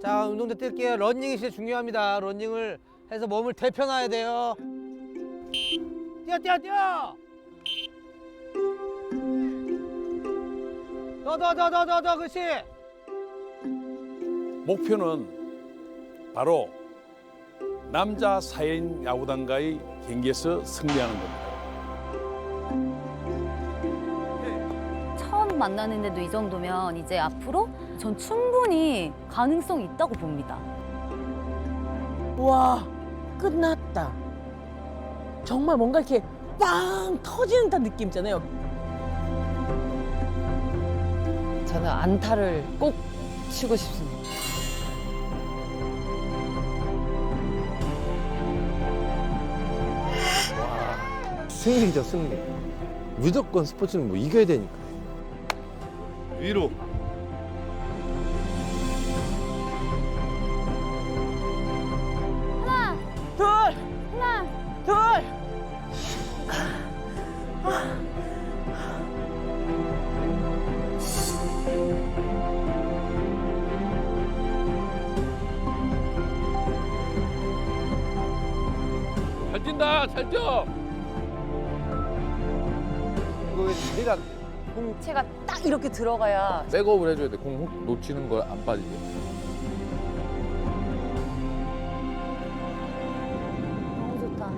자 운동대 뛸게요. 런닝이 진짜 중요합니다. 런닝을 해서 몸을 데펴놔야 돼요. 뛰어 뛰어 뛰어. 더더더더더더 그렇지. 목표는 바로 남자 사인 야구단과의 경기에서 승리하는 겁니다. 처음 만나는데도 이 정도면 이제 앞으로 전 충분히 가능성이 있다고 봅니다. 와 끝났다. 정말 뭔가 이렇게 빵 터지는 듯한 느낌 있잖아요. 저는 안타를 꼭 치고 싶습니다. 승리죠 승리 무조건 스포츠는 뭐 이겨야 되니까 위로. 둘, 하나, 둘. 잘 뛴다, 잘 뛰어. 이거 왜 다리가 공체가 딱 이렇게 들어가야 백업을 해줘야 돼. 공 훅 놓치는 걸 안 빠지게. 너무 좋다.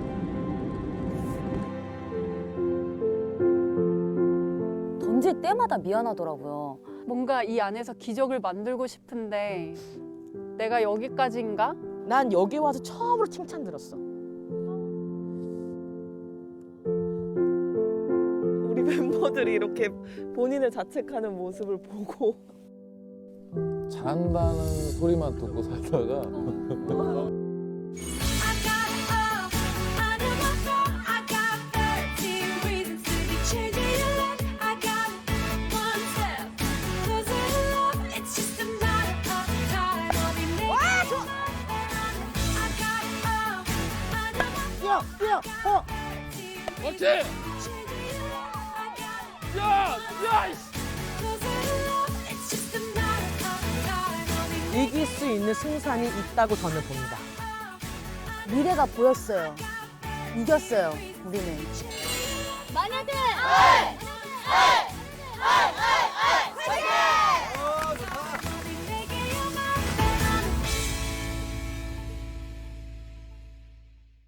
던질 때마다 미안하더라고요. 뭔가 이 안에서 기적을 만들고 싶은데 내가 여기까지인가? 난 여기 와서 처음으로 칭찬 들었어. 멤버들이 이렇게 본인을 자책하는 모습을 보고. 잘한다는 소리만 듣고 살다가 뛰어 뛰어. 어. 그렇지. 야, 야. 이길 수 있는 승산이 있다고 저는 봅니다. 미래가 보였어요. 이겼어요, 우리는. 마녀들!